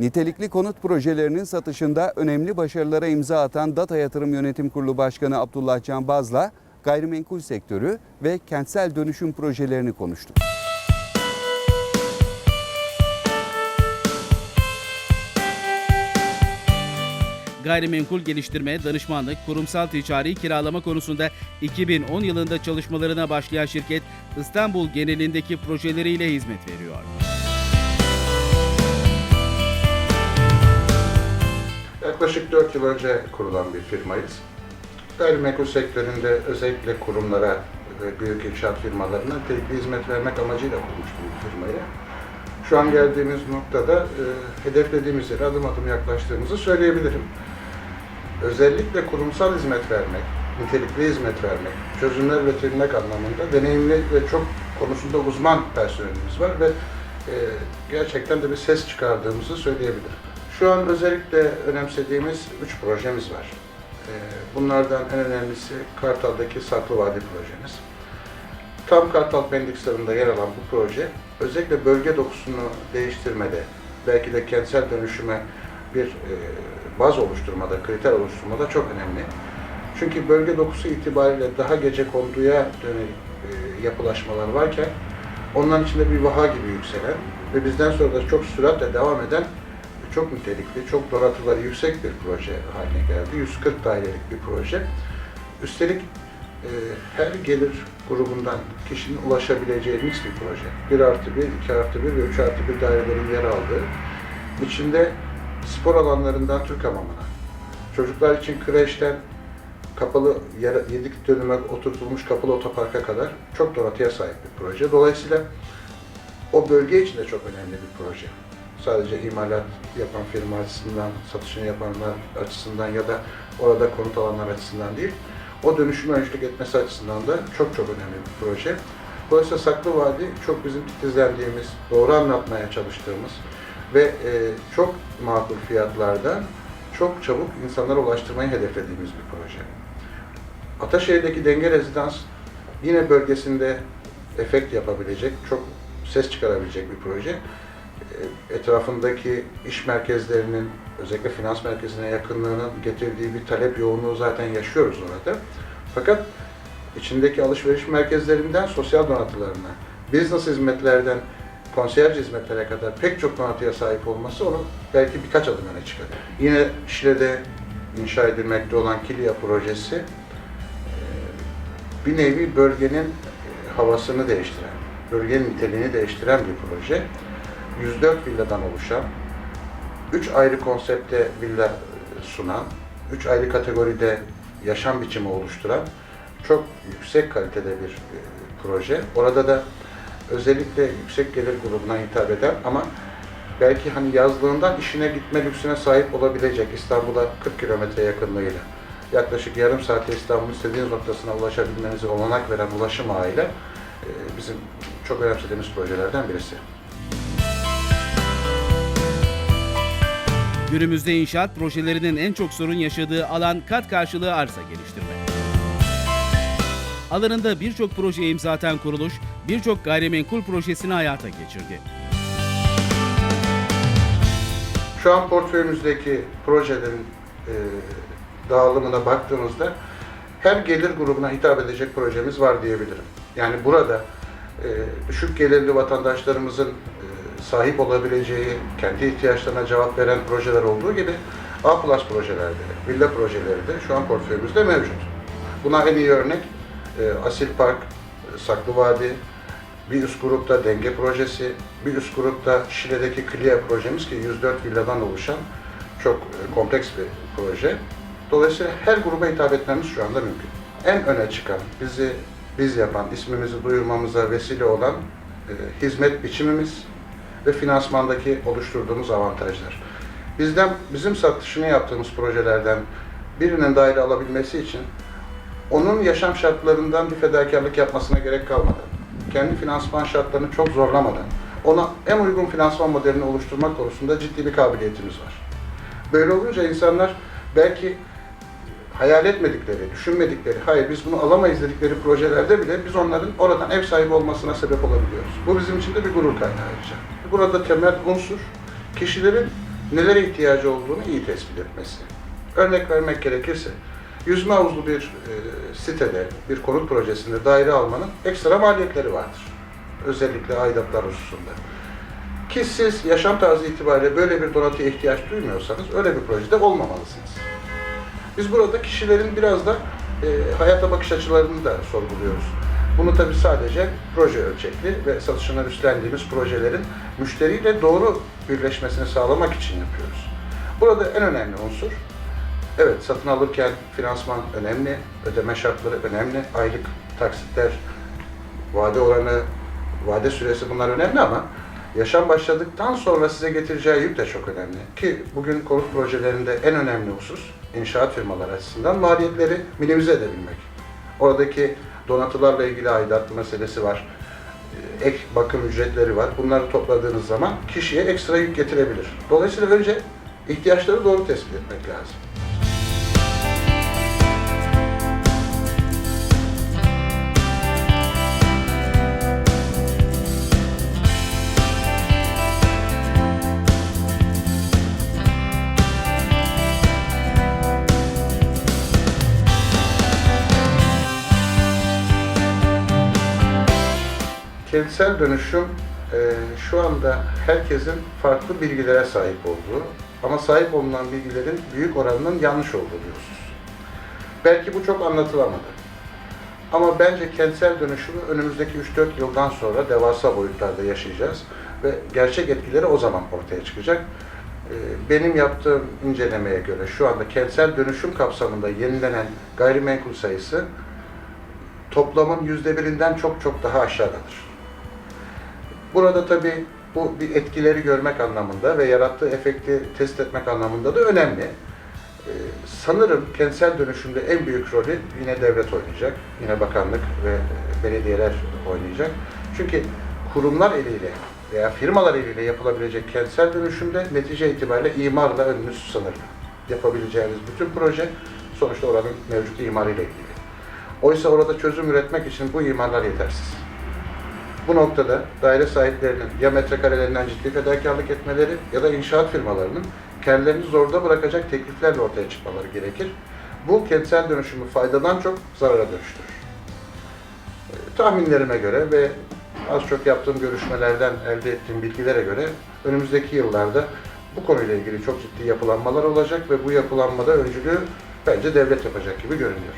Nitelikli konut projelerinin satışında önemli başarılara imza atan Data Yatırım Yönetim Kurulu Başkanı Abdullah Can Baz'la gayrimenkul sektörü ve kentsel dönüşüm projelerini konuştuk. Gayrimenkul geliştirme, danışmanlık, kurumsal ticari kiralama konusunda 2010 yılında çalışmalarına başlayan şirket İstanbul genelindeki projeleriyle hizmet veriyor. Yaklaşık 4 yıl önce kurulan bir firmayız. Gayrimenkul sektöründe özellikle kurumlara ve büyük inşaat firmalarına nitelikli hizmet vermek amacıyla kurmuş bir firmayı. Şu an geldiğimiz noktada e, hedeflediğimiz yere adım adım yaklaştığımızı söyleyebilirim. Özellikle kurumsal hizmet vermek, nitelikli hizmet vermek, çözümler üretilmek anlamında deneyimli ve çok konusunda uzman personelimiz var ve e, gerçekten de bir ses çıkardığımızı söyleyebilirim. Şu an özellikle önemsediğimiz üç projemiz var. E, bunlardan en önemlisi Kartal'daki Saklı Vadi projemiz. Tam Kartal Pendik yer alan bu proje özellikle bölge dokusunu değiştirmede, belki de kentsel dönüşüme bir e, baz oluşturmada, kriter oluşturmada çok önemli. Çünkü bölge dokusu itibariyle daha gece konduya dönük e, yapılaşmalar varken onların içinde bir vaha gibi yükselen ve bizden sonra da çok süratle devam eden çok nitelikli, çok donatıları yüksek bir proje haline geldi. 140 dairelik bir proje. Üstelik e, her gelir grubundan kişinin ulaşabileceğimiz bir proje. 1 artı 1, 2 artı 1 ve 3 artı 1 dairelerin yer aldığı. İçinde spor alanlarından Türk hamamına, çocuklar için kreşten kapalı 7 dönüme oturtulmuş kapalı otoparka kadar çok donatıya sahip bir proje. Dolayısıyla o bölge için de çok önemli bir proje. Sadece imalat yapan firma açısından, satışını yapanlar açısından ya da orada konut alanlar açısından değil, o dönüşüme öncülük etmesi açısından da çok çok önemli bir proje. Dolayısıyla Saklı Vadi çok bizim titizlendiğimiz, doğru anlatmaya çalıştığımız ve e, çok makul fiyatlarda çok çabuk insanlara ulaştırmayı hedeflediğimiz bir proje. Ataşehir'deki denge rezidans yine bölgesinde efekt yapabilecek, çok ses çıkarabilecek bir proje. E, Etrafındaki iş merkezlerinin, özellikle finans merkezine yakınlığının getirdiği bir talep yoğunluğu zaten yaşıyoruz orada. Fakat içindeki alışveriş merkezlerinden sosyal donatılarına, business hizmetlerden konserj hizmetlere kadar pek çok donatıya sahip olması onu belki birkaç adım öne çıkarıyor. Yine Şile'de inşa edilmekte olan Kilya projesi e, bir nevi bölgenin e, havasını değiştiren, bölgenin niteliğini değiştiren bir proje. 104 villadan oluşan, 3 ayrı konsepte villa e, sunan, 3 ayrı kategoride yaşam biçimi oluşturan çok yüksek kalitede bir e, proje. Orada da özellikle yüksek gelir grubuna hitap eden ama belki hani yazlığından işine gitme lüksüne sahip olabilecek İstanbul'a 40 kilometre yakınlığıyla yaklaşık yarım saatte İstanbul'un istediğiniz noktasına ulaşabilmenize olanak veren ulaşım ağıyla e, bizim çok önemsediğimiz projelerden birisi. Günümüzde inşaat projelerinin en çok sorun yaşadığı alan kat karşılığı arsa geliştirme. Alanında birçok proje imza atan kuruluş, birçok gayrimenkul projesini hayata geçirdi. Şu an portföyümüzdeki projelerin e, dağılımına baktığımızda her gelir grubuna hitap edecek projemiz var diyebilirim. Yani burada e, düşük gelirli vatandaşlarımızın e, sahip olabileceği, kendi ihtiyaçlarına cevap veren projeler olduğu gibi A plus projelerde, villa projeleri de şu an portföyümüzde mevcut. Buna en iyi örnek e, Asil Park, Saklı Vadi, bir üst grupta Denge projesi, bir üst grupta Şile'deki Kliya projemiz ki 104 villadan oluşan çok e, kompleks bir proje. Dolayısıyla her gruba hitap etmemiz şu anda mümkün. En öne çıkan, bizi biz yapan, ismimizi duyurmamıza vesile olan e, hizmet biçimimiz ve finansmandaki oluşturduğumuz avantajlar. Bizden bizim satışını yaptığımız projelerden birinin daire alabilmesi için onun yaşam şartlarından bir fedakarlık yapmasına gerek kalmadan, kendi finansman şartlarını çok zorlamadan, ona en uygun finansman modelini oluşturmak konusunda ciddi bir kabiliyetimiz var. Böyle olunca insanlar belki hayal etmedikleri, düşünmedikleri, hayır biz bunu alamayız dedikleri projelerde bile biz onların oradan ev sahibi olmasına sebep olabiliyoruz. Bu bizim için de bir gurur kaynağı ayrıca. Burada temel unsur kişilerin nelere ihtiyacı olduğunu iyi tespit etmesi. Örnek vermek gerekirse, yüzme havuzlu bir e, sitede, bir konut projesinde daire almanın ekstra maliyetleri vardır. Özellikle aidatlar hususunda. Ki siz yaşam tarzı itibariyle böyle bir donatıya ihtiyaç duymuyorsanız öyle bir projede olmamalısınız. Biz burada kişilerin biraz da e, hayata bakış açılarını da sorguluyoruz. Bunu tabii sadece proje ölçekli ve satışına üstlendiğimiz projelerin müşteriyle doğru birleşmesini sağlamak için yapıyoruz. Burada en önemli unsur, evet satın alırken finansman önemli, ödeme şartları önemli, aylık taksitler, vade oranı, vade süresi bunlar önemli ama yaşam başladıktan sonra size getireceği yük de çok önemli. Ki bugün konut projelerinde en önemli husus inşaat firmaları açısından maliyetleri minimize edebilmek. Oradaki donatılarla ilgili aidat meselesi var. Ee, Ek bakım ücretleri var. Bunları topladığınız zaman kişiye ekstra yük getirebilir. Dolayısıyla önce ihtiyaçları doğru tespit etmek lazım. Kentsel dönüşüm e, şu anda herkesin farklı bilgilere sahip olduğu ama sahip olunan bilgilerin büyük oranının yanlış olduğu husus. Belki bu çok anlatılamadı. Ama bence kentsel dönüşümü önümüzdeki 3-4 yıldan sonra devasa boyutlarda yaşayacağız ve gerçek etkileri o zaman ortaya çıkacak. E, Benim yaptığım incelemeye göre şu anda kentsel dönüşüm kapsamında yenilenen gayrimenkul sayısı toplamın yüzde birinden çok çok daha aşağıdadır. Burada tabii bu bir etkileri görmek anlamında ve yarattığı efekti test etmek anlamında da önemli. Ee, sanırım kentsel dönüşümde en büyük rolü yine devlet oynayacak, yine bakanlık ve belediyeler oynayacak. Çünkü kurumlar eliyle veya firmalar eliyle yapılabilecek kentsel dönüşümde netice itibariyle imarla önünüz sınırlı. Yapabileceğiniz bütün proje sonuçta oranın mevcut imarıyla ilgili. Oysa orada çözüm üretmek için bu imarlar yetersiz. Bu noktada daire sahiplerinin ya metrekarelerinden ciddi fedakarlık etmeleri ya da inşaat firmalarının kendilerini zorda bırakacak tekliflerle ortaya çıkmaları gerekir. Bu kentsel dönüşümü faydadan çok zarara dönüştürür. E, Tahminlerime göre ve az çok yaptığım görüşmelerden elde ettiğim bilgilere göre önümüzdeki yıllarda bu konuyla ilgili çok ciddi yapılanmalar olacak ve bu yapılanmada öncülüğü bence devlet yapacak gibi görünüyor.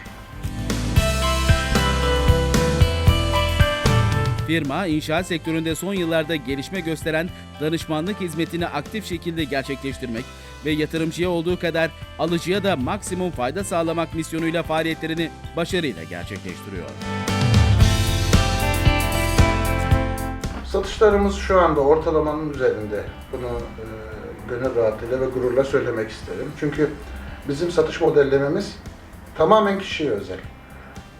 Firma, inşaat sektöründe son yıllarda gelişme gösteren danışmanlık hizmetini aktif şekilde gerçekleştirmek ve yatırımcıya olduğu kadar alıcıya da maksimum fayda sağlamak misyonuyla faaliyetlerini başarıyla gerçekleştiriyor. Satışlarımız şu anda ortalamanın üzerinde. Bunu e, gönül rahatlığıyla ve gururla söylemek isterim. Çünkü bizim satış modellememiz tamamen kişiye özel.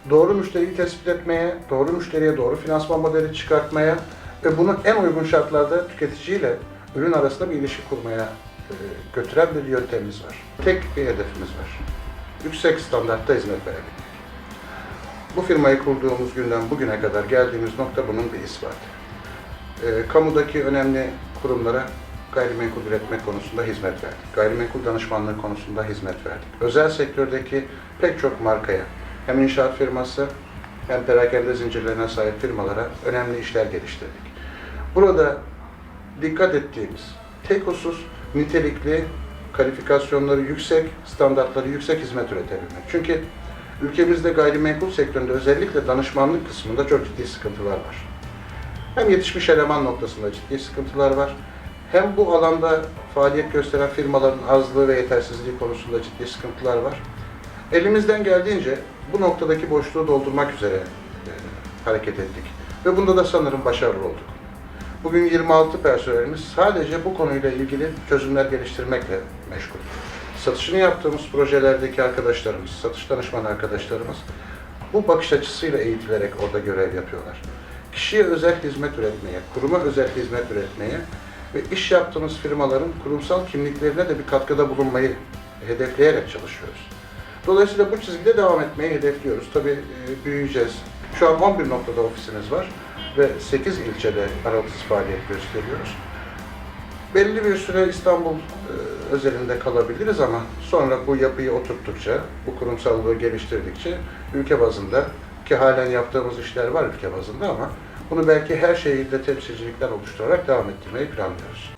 Doğru müşteriyi tespit etmeye, doğru müşteriye doğru finansman modeli çıkartmaya ve bunu en uygun şartlarda tüketiciyle ürün arasında bir ilişki kurmaya e, götüren bir yöntemimiz var. Tek bir hedefimiz var. Yüksek standartta hizmet verebilmek. Bu firmayı kurduğumuz günden bugüne kadar geldiğimiz nokta bunun bir ispatı. E, kamudaki önemli kurumlara gayrimenkul üretmek konusunda hizmet verdik. Gayrimenkul danışmanlığı konusunda hizmet verdik. Özel sektördeki pek çok markaya, hem inşaat firması hem perakende zincirlerine sahip firmalara önemli işler geliştirdik. Burada dikkat ettiğimiz tek husus nitelikli, kalifikasyonları yüksek, standartları yüksek hizmet üretebilmek. Çünkü ülkemizde gayrimenkul sektöründe özellikle danışmanlık kısmında çok ciddi sıkıntılar var. Hem yetişmiş eleman noktasında ciddi sıkıntılar var. Hem bu alanda faaliyet gösteren firmaların azlığı ve yetersizliği konusunda ciddi sıkıntılar var. Elimizden geldiğince bu noktadaki boşluğu doldurmak üzere e, hareket ettik. Ve bunda da sanırım başarılı olduk. Bugün 26 personelimiz sadece bu konuyla ilgili çözümler geliştirmekle meşgul. Satışını yaptığımız projelerdeki arkadaşlarımız, satış danışman arkadaşlarımız bu bakış açısıyla eğitilerek orada görev yapıyorlar. Kişiye özel hizmet üretmeye, kuruma özel hizmet üretmeye ve iş yaptığımız firmaların kurumsal kimliklerine de bir katkıda bulunmayı hedefleyerek çalışıyoruz. Dolayısıyla bu çizgide devam etmeyi hedefliyoruz. Tabii e, büyüyeceğiz. Şu an 11 noktada ofisimiz var ve 8 ilçede aralıksız faaliyet gösteriyoruz. Belli bir süre İstanbul e, özelinde kalabiliriz ama sonra bu yapıyı oturttukça, bu kurumsallığı geliştirdikçe ülke bazında ki halen yaptığımız işler var ülke bazında ama bunu belki her şehirde temsilcilikler oluşturarak devam ettirmeyi planlıyoruz.